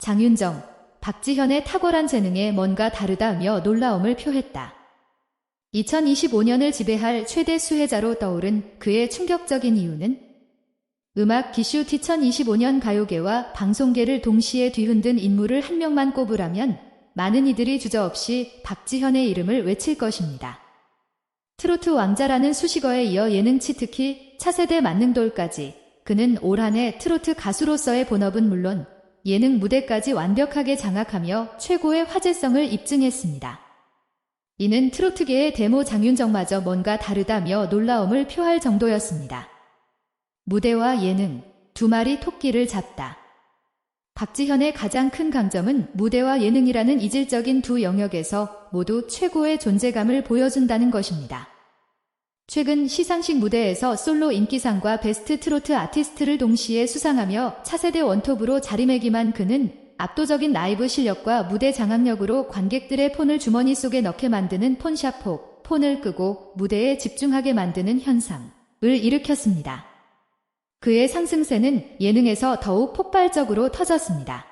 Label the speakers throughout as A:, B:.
A: 장윤정, 박지현의 탁월한 재능에 뭔가 다르다며 놀라움을 표했다. 2025년을 지배할 최대 수혜자로 떠오른 그의 충격적인 이유는 음악 기슈 2025년 가요계와 방송계를 동시에 뒤흔든 인물을 한 명만 꼽으라면 많은 이들이 주저없이 박지현의 이름을 외칠 것입니다. 트로트 왕자라는 수식어에 이어 예능치 특히 차세대 만능돌까지 그는 올 한해 트로트 가수로서의 본업은 물론 예능 무대까지 완벽하게 장악하며 최고의 화제성을 입증했습니다. 이는 트로트계의 데모 장윤정마저 뭔가 다르다며 놀라움을 표할 정도였습니다. 무대와 예능, 두 마리 토끼를 잡다. 박지현의 가장 큰 강점은 무대와 예능이라는 이질적인 두 영역에서 모두 최고의 존재감을 보여준다는 것입니다. 최근 시상식 무대에서 솔로 인기상과 베스트 트로트 아티스트를 동시에 수상하며 차세대 원톱으로 자리매김한 그는 압도적인 라이브 실력과 무대 장악력으로 관객들의 폰을 주머니 속에 넣게 만드는 폰샤폭, 폰을 끄고 무대에 집중하게 만드는 현상을 일으켰습니다. 그의 상승세는 예능에서 더욱 폭발적으로 터졌습니다.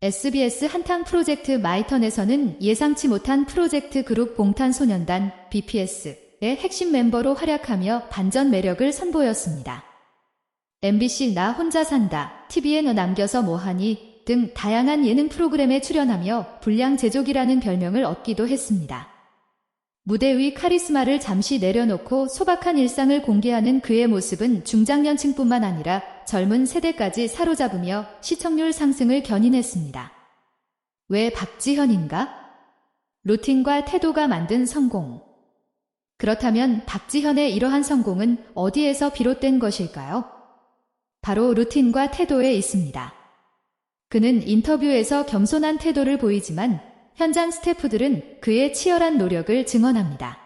A: SBS 한탕 프로젝트 마이턴에서는 예상치 못한 프로젝트 그룹 봉탄소년단 BPS 의 핵심 멤버로 활약하며 반전 매력을 선보였습니다. MBC 나 혼자 산다, TVN 남겨서 뭐하니 등 다양한 예능 프로그램에 출연하며 불량 제조기라는 별명을 얻기도 했습니다. 무대 위 카리스마를 잠시 내려놓고 소박한 일상을 공개하는 그의 모습은 중장년층뿐만 아니라 젊은 세대까지 사로잡으며 시청률 상승을 견인했습니다. 왜 박지현인가? 루틴과 태도가 만든 성공. 그렇다면 박지현의 이러한 성공은 어디에서 비롯된 것일까요? 바로 루틴과 태도에 있습니다. 그는 인터뷰에서 겸손한 태도를 보이지만 현장 스태프들은 그의 치열한 노력을 증언합니다.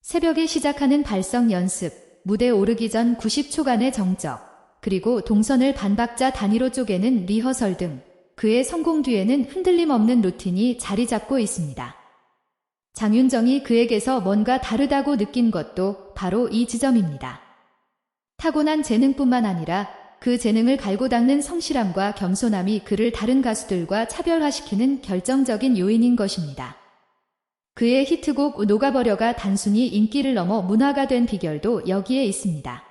A: 새벽에 시작하는 발성 연습, 무대 오르기 전 90초간의 정적, 그리고 동선을 반박자 단위로 쪼개는 리허설 등 그의 성공 뒤에는 흔들림 없는 루틴이 자리 잡고 있습니다. 장윤정이 그에게서 뭔가 다르다고 느낀 것도 바로 이 지점입니다. 타고난 재능뿐만 아니라 그 재능을 갈고 닦는 성실함과 겸손함이 그를 다른 가수들과 차별화시키는 결정적인 요인인 것입니다. 그의 히트곡 녹아버려가 단순히 인기를 넘어 문화가 된 비결도 여기에 있습니다.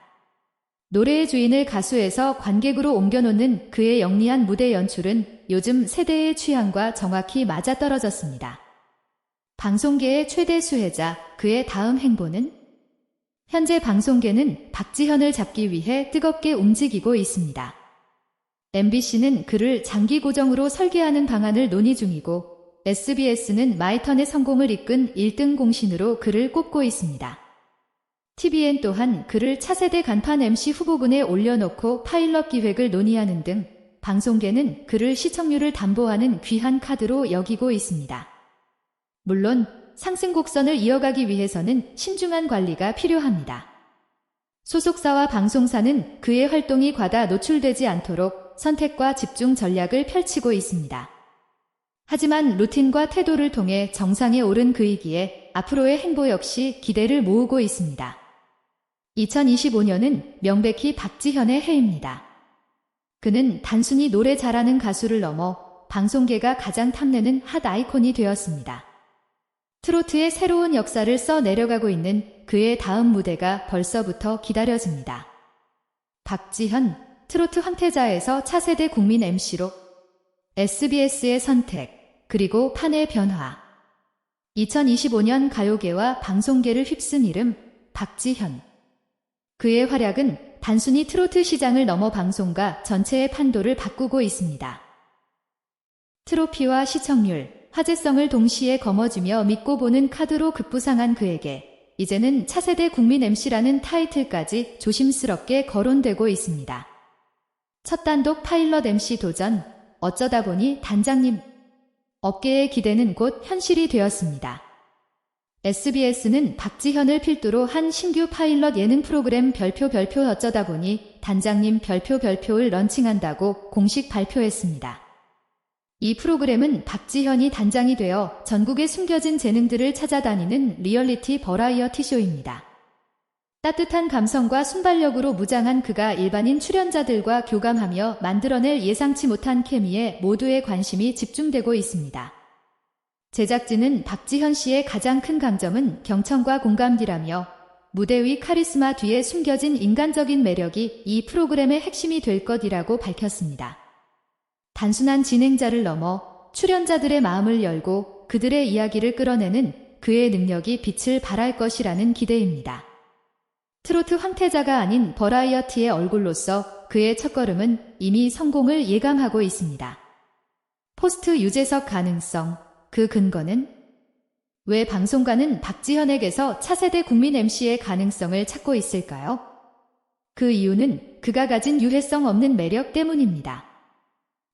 A: 노래의 주인을 가수에서 관객으로 옮겨놓는 그의 영리한 무대 연출은 요즘 세대의 취향과 정확히 맞아떨어졌습니다. 방송계의 최대 수혜자, 그의 다음 행보는 현재 방송계는 박지현을 잡기 위해 뜨겁게 움직이고 있습니다. MBC는 그를 장기 고정으로 설계하는 방안을 논의 중이고 SBS는 마이턴의 성공을 이끈 1등 공신으로 그를 꼽고 있습니다. TVN 또한 그를 차세대 간판 MC 후보군에 올려놓고 파일럿 기획을 논의하는 등 방송계는 그를 시청률을 담보하는 귀한 카드로 여기고 있습니다. 물론 상승 곡선을 이어가기 위해서는 신중한 관리가 필요합니다. 소속사와 방송사는 그의 활동이 과다 노출되지 않도록 선택과 집중 전략을 펼치고 있습니다. 하지만 루틴과 태도를 통해 정상에 오른 그이기에 앞으로의 행보 역시 기대를 모으고 있습니다. 2025년은 명백히 박지현의 해입니다. 그는 단순히 노래 잘하는 가수를 넘어 방송계가 가장 탐내는 핫 아이콘이 되었습니다. 트로트의 새로운 역사를 써 내려가고 있는 그의 다음 무대가 벌써부터 기다려집니다. 박지현, 트로트 황태자에서 차세대 국민 MC로 SBS의 선택, 그리고 판의 변화. 2025년 가요계와 방송계를 휩쓴 이름 박지현. 그의 활약은 단순히 트로트 시장을 넘어 방송가 전체의 판도를 바꾸고 있습니다. 트로피와 시청률, 화제성을 동시에 거머쥐며 믿고 보는 카드로 급부상한 그에게 이제는 차세대 국민 MC라는 타이틀까지 조심스럽게 거론되고 있습니다. 첫 단독 파일럿 MC 도전, 어쩌다 보니 단장님. 업계의 기대는 곧 현실이 되었습니다. SBS는 박지현을 필두로 한 신규 파일럿 예능 프로그램 별표 별표 어쩌다 보니 단장님 별표 별표를 런칭한다고 공식 발표했습니다. 이 프로그램은 박지현이 단장이 되어 전국의 숨겨진 재능들을 찾아다니는 리얼리티 버라이어티 쇼입니다. 따뜻한 감성과 순발력으로 무장한 그가 일반인 출연자들과 교감하며 만들어낼 예상치 못한 케미에 모두의 관심이 집중되고 있습니다. 제작진은 박지현 씨의 가장 큰 강점은 경청과 공감기라며 무대 위 카리스마 뒤에 숨겨진 인간적인 매력이 이 프로그램의 핵심이 될 것이라고 밝혔습니다. 단순한 진행자를 넘어 출연자들의 마음을 열고 그들의 이야기를 끌어내는 그의 능력이 빛을 발할 것이라는 기대입니다. 트로트 황태자가 아닌 버라이어티의 얼굴로서 그의 첫걸음은 이미 성공을 예감하고 있습니다. 포스트 유재석 가능성, 그 근거는? 왜 방송가는 박지현에게서 차세대 국민 MC의 가능성을 찾고 있을까요? 그 이유는 그가 가진 유해성 없는 매력 때문입니다.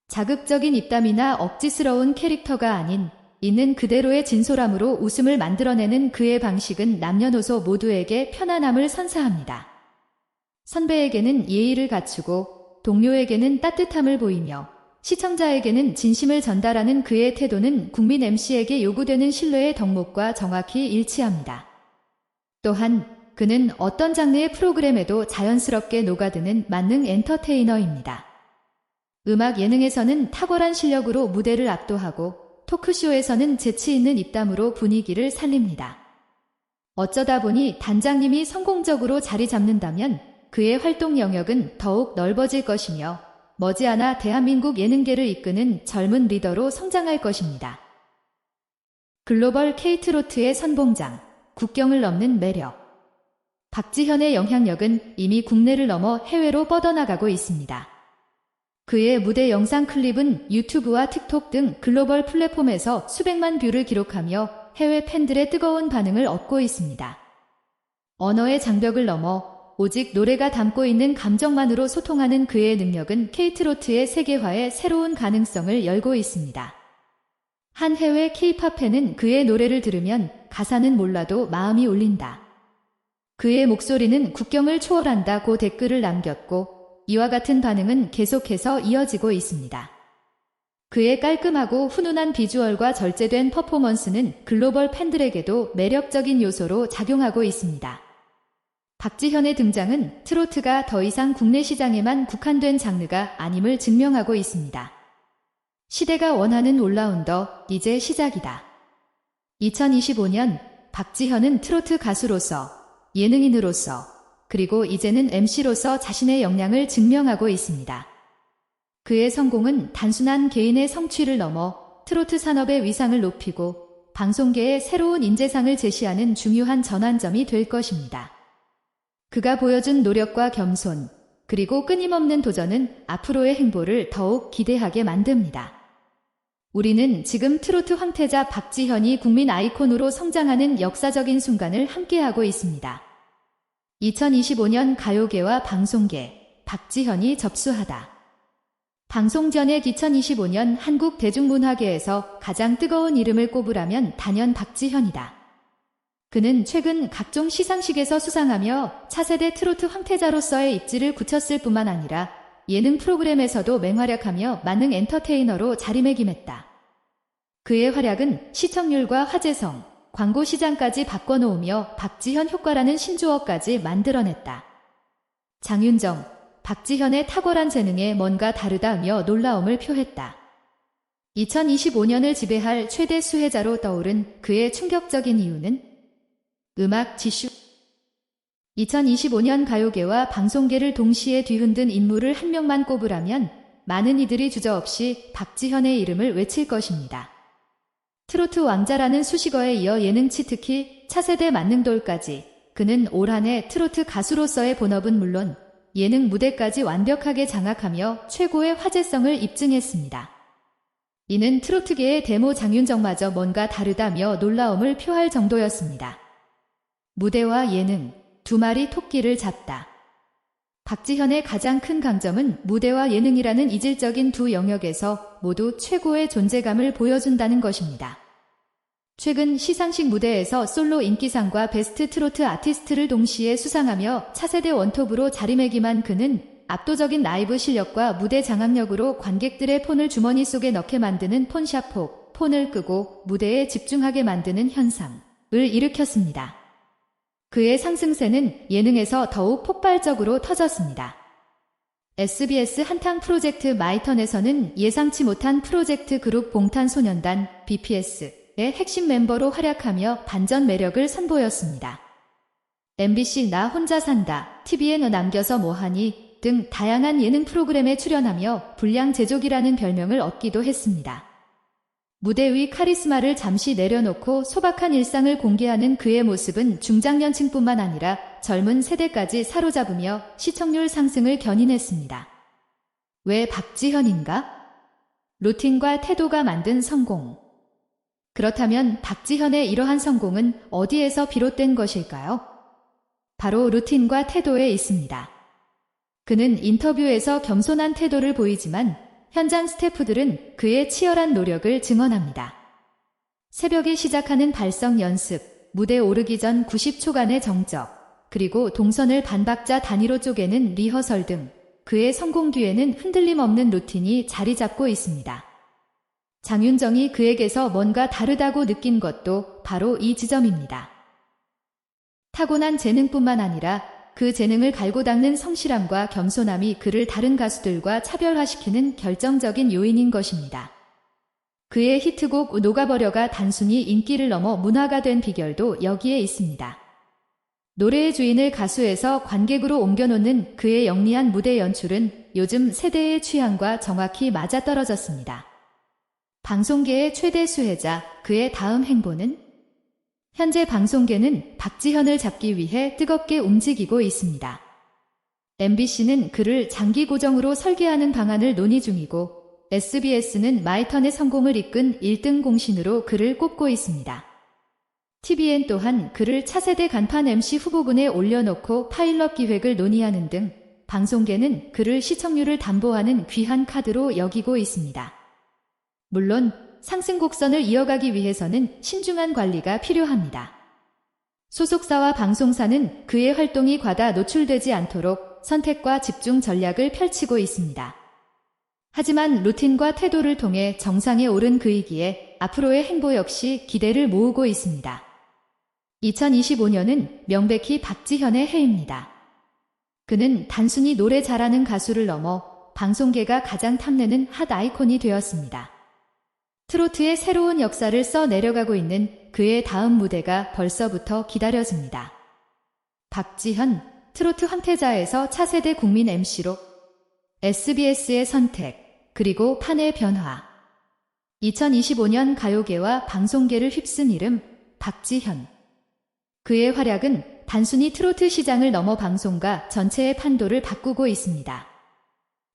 A: 자극적인 입담이나 억지스러운 캐릭터가 아닌 있는 그대로의 진솔함으로 웃음을 만들어내는 그의 방식은 남녀노소 모두에게 편안함을 선사합니다. 선배에게는 예의를 갖추고 동료에게는 따뜻함을 보이며 시청자에게는 진심을 전달하는 그의 태도는 국민 MC에게 요구되는 신뢰의 덕목과 정확히 일치합니다. 또한 그는 어떤 장르의 프로그램에도 자연스럽게 녹아드는 만능 엔터테이너입니다. 음악 예능에서는 탁월한 실력으로 무대를 압도하고 토크쇼에서는 재치 있는 입담으로 분위기를 살립니다. 어쩌다 보니 단장님이 성공적으로 자리 잡는다면 그의 활동 영역은 더욱 넓어질 것이며 머지않아 대한민국 예능계를 이끄는 젊은 리더로 성장할 것입니다. 글로벌 케이트로트의 선봉장, 국경을 넘는 매력. 박지현의 영향력은 이미 국내를 넘어 해외로 뻗어나가고 있습니다. 그의 무대 영상 클립은 유튜브와 틱톡 등 글로벌 플랫폼에서 수백만 뷰를 기록하며 해외 팬들의 뜨거운 반응을 얻고 있습니다. 언어의 장벽을 넘어 오직 노래가 담고 있는 감정만으로 소통하는 그의 능력은 케이트로트의 세계화에 새로운 가능성을 열고 있습니다. 한 해외 케이팝 팬은 그의 노래를 들으면 가사는 몰라도 마음이 울린다. 그의 목소리는 국경을 초월한다고 댓글을 남겼고 이와 같은 반응은 계속해서 이어지고 있습니다. 그의 깔끔하고 훈훈한 비주얼과 절제된 퍼포먼스는 글로벌 팬들에게도 매력적인 요소로 작용하고 있습니다. 박지현의 등장은 트로트가 더 이상 국내 시장에만 국한된 장르가 아님을 증명하고 있습니다. 시대가 원하는 올라운더, 이제 시작이다. 2025년 박지현은 트로트 가수로서, 예능인으로서, 그리고 이제는 MC로서 자신의 역량을 증명하고 있습니다. 그의 성공은 단순한 개인의 성취를 넘어 트로트 산업의 위상을 높이고 방송계의 새로운 인재상을 제시하는 중요한 전환점이 될 것입니다. 그가 보여준 노력과 겸손, 그리고 끊임없는 도전은 앞으로의 행보를 더욱 기대하게 만듭니다. 우리는 지금 트로트 황태자 박지현이 국민 아이콘으로 성장하는 역사적인 순간을 함께하고 있습니다. 2025년 가요계와 방송계 박지현이 접수하다. 방송전액 2025년 한국 대중문화계에서 가장 뜨거운 이름을 꼽으라면 단연 박지현이다. 그는 최근 각종 시상식에서 수상하며 차세대 트로트 황태자로서의 입지를 굳혔을 뿐만 아니라 예능 프로그램에서도 맹활약하며 만능 엔터테이너로 자리매김했다. 그의 활약은 시청률과 화제성, 광고 시장까지 바꿔놓으며 박지현 효과라는 신조어까지 만들어냈다. 장윤정, 박지현의 탁월한 재능에 뭔가 다르다며 놀라움을 표했다. 2025년을 지배할 최대 수혜자로 떠오른 그의 충격적인 이유는 음악 지슈 2025년 가요계와 방송계를 동시에 뒤흔든 인물을 한 명만 꼽으라면 많은 이들이 주저없이 박지현의 이름을 외칠 것입니다. 트로트 왕자라는 수식어에 이어 예능치 특히 차세대 만능돌까지 그는 올 한해 트로트 가수로서의 본업은 물론 예능 무대까지 완벽하게 장악하며 최고의 화제성을 입증했습니다. 이는 트로트계의 데모 장윤정마저 뭔가 다르다며 놀라움을 표할 정도였습니다. 무대와 예능, 두 마리 토끼를 잡다. 박지현의 가장 큰 강점은 무대와 예능이라는 이질적인 두 영역에서 모두 최고의 존재감을 보여준다는 것입니다. 최근 시상식 무대에서 솔로 인기상과 베스트 트로트 아티스트를 동시에 수상하며 차세대 원톱으로 자리매김한 그는 압도적인 라이브 실력과 무대 장악력으로 관객들의 폰을 주머니 속에 넣게 만드는 폰샤폭, 폰을 끄고 무대에 집중하게 만드는 현상을 일으켰습니다. 그의 상승세는 예능에서 더욱 폭발적으로 터졌습니다. SBS 한탕 프로젝트 마이턴에서는 예상치 못한 프로젝트 그룹 봉탄소년단 BPS의 핵심 멤버로 활약하며 반전 매력을 선보였습니다. MBC 나 혼자 산다, TVN 남겨서 뭐하니 등 다양한 예능 프로그램에 출연하며 불량 제조기라는 별명을 얻기도 했습니다. 무대 위 카리스마를 잠시 내려놓고 소박한 일상을 공개하는 그의 모습은 중장년층뿐만 아니라 젊은 세대까지 사로잡으며 시청률 상승을 견인했습니다. 왜 박지현인가? 루틴과 태도가 만든 성공. 그렇다면 박지현의 이러한 성공은 어디에서 비롯된 것일까요? 바로 루틴과 태도에 있습니다. 그는 인터뷰에서 겸손한 태도를 보이지만 현장 스태프들은 그의 치열한 노력을 증언합니다. 새벽에 시작하는 발성 연습, 무대 오르기 전 90초간의 정적, 그리고 동선을 반박자 단위로 쪼개는 리허설 등 그의 성공 뒤에는 흔들림 없는 루틴이 자리 잡고 있습니다. 장윤정이 그에게서 뭔가 다르다고 느낀 것도 바로 이 지점입니다. 타고난 재능뿐만 아니라 그 재능을 갈고 닦는 성실함과 겸손함이 그를 다른 가수들과 차별화시키는 결정적인 요인인 것입니다. 그의 히트곡 녹아버려가 단순히 인기를 넘어 문화가 된 비결도 여기에 있습니다. 노래의 주인을 가수에서 관객으로 옮겨놓는 그의 영리한 무대 연출은 요즘 세대의 취향과 정확히 맞아떨어졌습니다. 방송계의 최대 수혜자, 그의 다음 행보는 현재 방송계는 박지현을 잡기 위해 뜨겁게 움직이고 있습니다. MBC는 그를 장기 고정으로 설계하는 방안을 논의 중이고 SBS는 마이턴의 성공을 이끈 1등 공신으로 그를 꼽고 있습니다. TVN 또한 그를 차세대 간판 MC 후보군에 올려놓고 파일럿 기획을 논의하는 등 방송계는 그를 시청률을 담보하는 귀한 카드로 여기고 있습니다. 물론 상승 곡선을 이어가기 위해서는 신중한 관리가 필요합니다. 소속사와 방송사는 그의 활동이 과다 노출되지 않도록 선택과 집중 전략을 펼치고 있습니다. 하지만 루틴과 태도를 통해 정상에 오른 그이기에 앞으로의 행보 역시 기대를 모으고 있습니다. 2025년은 명백히 박지현의 해입니다. 그는 단순히 노래 잘하는 가수를 넘어 방송계가 가장 탐내는 핫 아이콘이 되었습니다. 트로트의 새로운 역사를 써 내려가고 있는 그의 다음 무대가 벌써부터 기다려집니다. 박지현, 트로트 황태자에서 차세대 국민 MC로 SBS의 선택, 그리고 판의 변화. 2025년 가요계와 방송계를 휩쓴 이름 박지현. 그의 활약은 단순히 트로트 시장을 넘어 방송가 전체의 판도를 바꾸고 있습니다.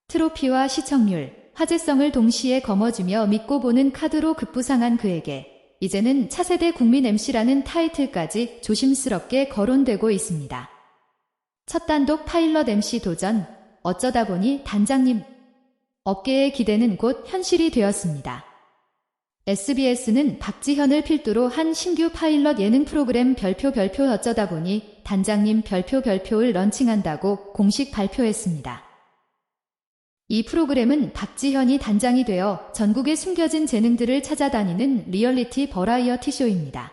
A: 트로피와 시청률, 화제성을 동시에 거머쥐며 믿고 보는 카드로 급부상한 그에게 이제는 차세대 국민 MC라는 타이틀까지 조심스럽게 거론되고 있습니다. 첫 단독 파일럿 MC 도전, 어쩌다 보니 단장님. 업계의 기대는 곧 현실이 되었습니다. SBS는 박지현을 필두로 한 신규 파일럿 예능 프로그램 별표 별표 어쩌다 보니 단장님 별표 별표를 런칭한다고 공식 발표했습니다. 이 프로그램은 박지현이 단장이 되어 전국의 숨겨진 재능들을 찾아다니는 리얼리티 버라이어티 쇼입니다.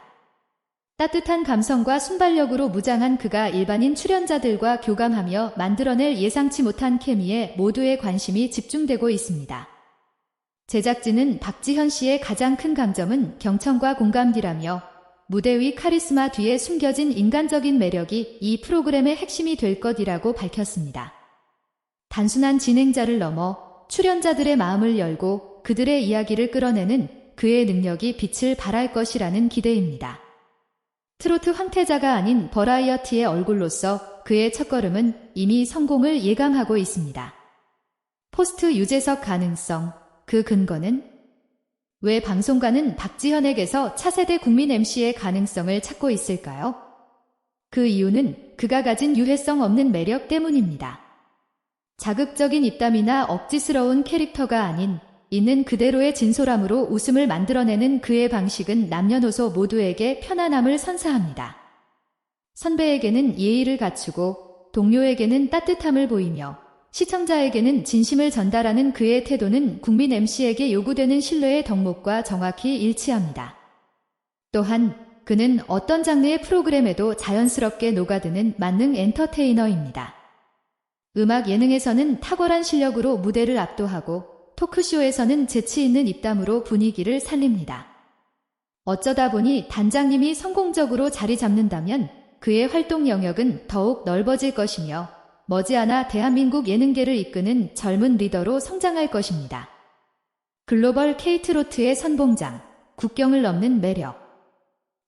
A: 따뜻한 감성과 순발력으로 무장한 그가 일반인 출연자들과 교감하며 만들어낼 예상치 못한 케미에 모두의 관심이 집중되고 있습니다. 제작진은 박지현 씨의 가장 큰 강점은 경청과 공감기라며 무대 위 카리스마 뒤에 숨겨진 인간적인 매력이 이 프로그램의 핵심이 될 것이라고 밝혔습니다. 단순한 진행자를 넘어 출연자들의 마음을 열고 그들의 이야기를 끌어내는 그의 능력이 빛을 발할 것이라는 기대입니다. 트로트 황태자가 아닌 버라이어티의 얼굴로서 그의 첫걸음은 이미 성공을 예감하고 있습니다. 포스트 유재석 가능성, 그 근거는 왜 방송가는 박지현에게서 차세대 국민 MC의 가능성을 찾고 있을까요? 그 이유는 그가 가진 유해성 없는 매력 때문입니다. 자극적인 입담이나 억지스러운 캐릭터가 아닌 있는 그대로의 진솔함으로 웃음을 만들어내는 그의 방식은 남녀노소 모두에게 편안함을 선사합니다. 선배에게는 예의를 갖추고 동료에게는 따뜻함을 보이며 시청자에게는 진심을 전달하는 그의 태도는 국민 MC에게 요구되는 신뢰의 덕목과 정확히 일치합니다. 또한 그는 어떤 장르의 프로그램에도 자연스럽게 녹아드는 만능 엔터테이너입니다. 음악 예능에서는 탁월한 실력으로 무대를 압도하고 토크쇼에서는 재치 있는 입담으로 분위기를 살립니다. 어쩌다 보니 단장님이 성공적으로 자리 잡는다면 그의 활동 영역은 더욱 넓어질 것이며 머지않아 대한민국 예능계를 이끄는 젊은 리더로 성장할 것입니다. 글로벌 케이트로트의 선봉장, 국경을 넘는 매력.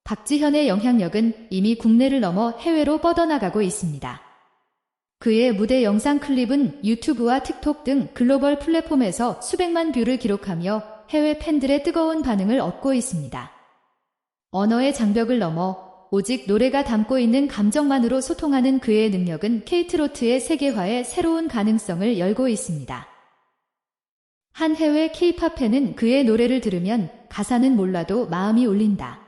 A: 박지현의 영향력은 이미 국내를 넘어 해외로 뻗어나가고 있습니다. 그의 무대 영상 클립은 유튜브와 틱톡 등 글로벌 플랫폼에서 수백만 뷰를 기록하며 해외 팬들의 뜨거운 반응을 얻고 있습니다. 언어의 장벽을 넘어 오직 노래가 담고 있는 감정만으로 소통하는 그의 능력은 케이트로트의 세계화에 새로운 가능성을 열고 있습니다. 한 해외 케이팝 팬은 그의 노래를 들으면 가사는 몰라도 마음이 울린다.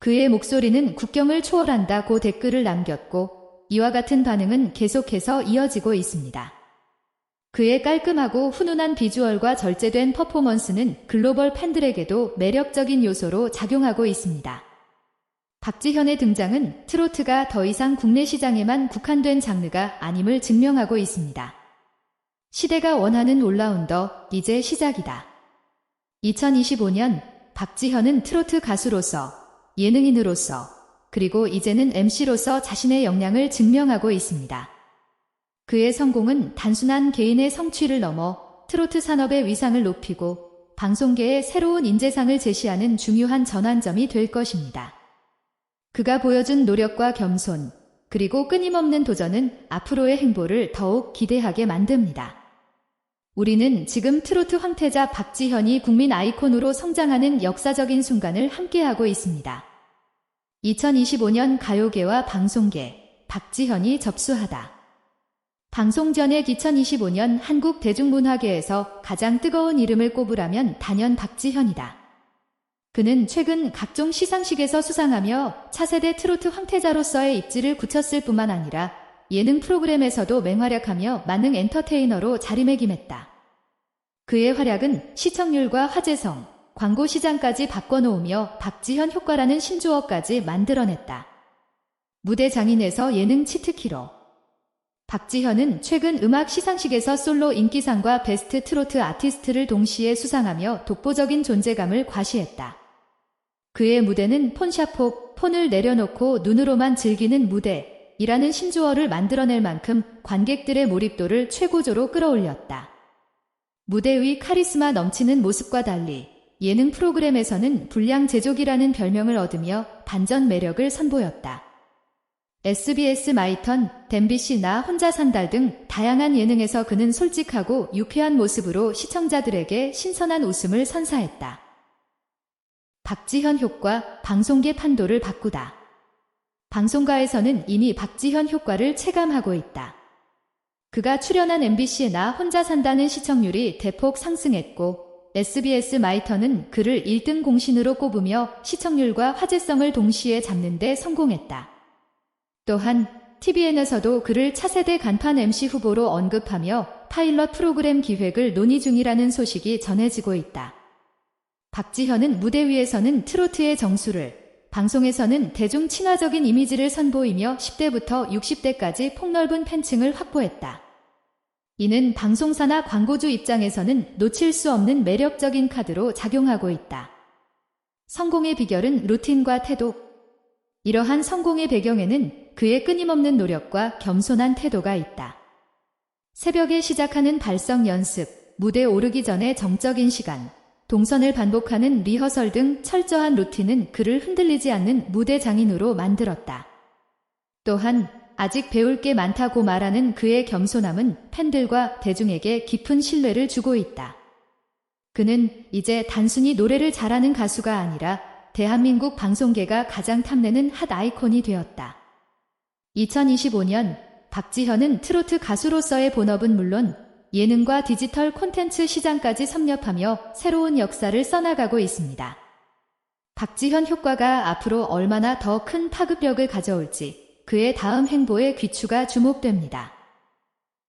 A: 그의 목소리는 국경을 초월한다고 댓글을 남겼고 이와 같은 반응은 계속해서 이어지고 있습니다. 그의 깔끔하고 훈훈한 비주얼과 절제된 퍼포먼스는 글로벌 팬들에게도 매력적인 요소로 작용하고 있습니다. 박지현의 등장은 트로트가 더 이상 국내 시장에만 국한된 장르가 아님을 증명하고 있습니다. 시대가 원하는 올라운더, 이제 시작이다. 2025년 박지현은 트로트 가수로서, 예능인으로서, 그리고 이제는 MC로서 자신의 역량을 증명하고 있습니다. 그의 성공은 단순한 개인의 성취를 넘어 트로트 산업의 위상을 높이고 방송계의 새로운 인재상을 제시하는 중요한 전환점이 될 것입니다. 그가 보여준 노력과 겸손, 그리고 끊임없는 도전은 앞으로의 행보를 더욱 기대하게 만듭니다. 우리는 지금 트로트 황태자 박지현이 국민 아이콘으로 성장하는 역사적인 순간을 함께하고 있습니다. 2025년 가요계와 방송계, 박지현이 접수하다. 방송전액 2025년 한국 대중문화계에서 가장 뜨거운 이름을 꼽으라면 단연 박지현이다. 그는 최근 각종 시상식에서 수상하며 차세대 트로트 황태자로서의 입지를 굳혔을 뿐만 아니라 예능 프로그램에서도 맹활약하며 만능 엔터테이너로 자리매김했다. 그의 활약은 시청률과 화제성, 광고 시장까지 바꿔놓으며 박지현 효과라는 신조어까지 만들어냈다. 무대 장인에서 예능 치트키로 박지현은 최근 음악 시상식에서 솔로 인기상과 베스트 트로트 아티스트를 동시에 수상하며 독보적인 존재감을 과시했다. 그의 무대는 폰샤폭, 폰을 내려놓고 눈으로만 즐기는 무대이라는 신조어를 만들어낼 만큼 관객들의 몰입도를 최고조로 끌어올렸다. 무대 위 카리스마 넘치는 모습과 달리 예능 프로그램에서는 불량 제조기라는 별명을 얻으며 반전 매력을 선보였다. SBS 마이턴, 댐비씨 나 혼자 산달 등 다양한 예능에서 그는 솔직하고 유쾌한 모습으로 시청자들에게 신선한 웃음을 선사했다. 박지현 효과 방송계 판도를 바꾸다. 방송가에서는 이미 박지현 효과를 체감하고 있다. 그가 출연한 MBC의 나 혼자 산다는 시청률이 대폭 상승했고 SBS 마이터는 그를 1등 공신으로 꼽으며 시청률과 화제성을 동시에 잡는 데 성공했다. 또한 TVN에서도 그를 차세대 간판 MC 후보로 언급하며 파일럿 프로그램 기획을 논의 중이라는 소식이 전해지고 있다. 박지현은 무대 위에서는 트로트의 정수를, 방송에서는 대중 친화적인 이미지를 선보이며 10대부터 60대까지 폭넓은 팬층을 확보했다. 이는 방송사나 광고주 입장에서는 놓칠 수 없는 매력적인 카드로 작용하고 있다. 성공의 비결은 루틴과 태도. 이러한 성공의 배경에는 그의 끊임없는 노력과 겸손한 태도가 있다. 새벽에 시작하는 발성 연습, 무대 오르기 전에 정적인 시간, 동선을 반복하는 리허설 등 철저한 루틴은 그를 흔들리지 않는 무대 장인으로 만들었다. 또한 아직 배울 게 많다고 말하는 그의 겸손함은 팬들과 대중에게 깊은 신뢰를 주고 있다. 그는 이제 단순히 노래를 잘하는 가수가 아니라 대한민국 방송계가 가장 탐내는 핫 아이콘이 되었다. 2025년 박지현은 트로트 가수로서의 본업은 물론 예능과 디지털 콘텐츠 시장까지 섭렵하며 새로운 역사를 써나가고 있습니다. 박지현 효과가 앞으로 얼마나 더 큰 파급력을 가져올지 그의 다음 행보에 귀추가 주목됩니다.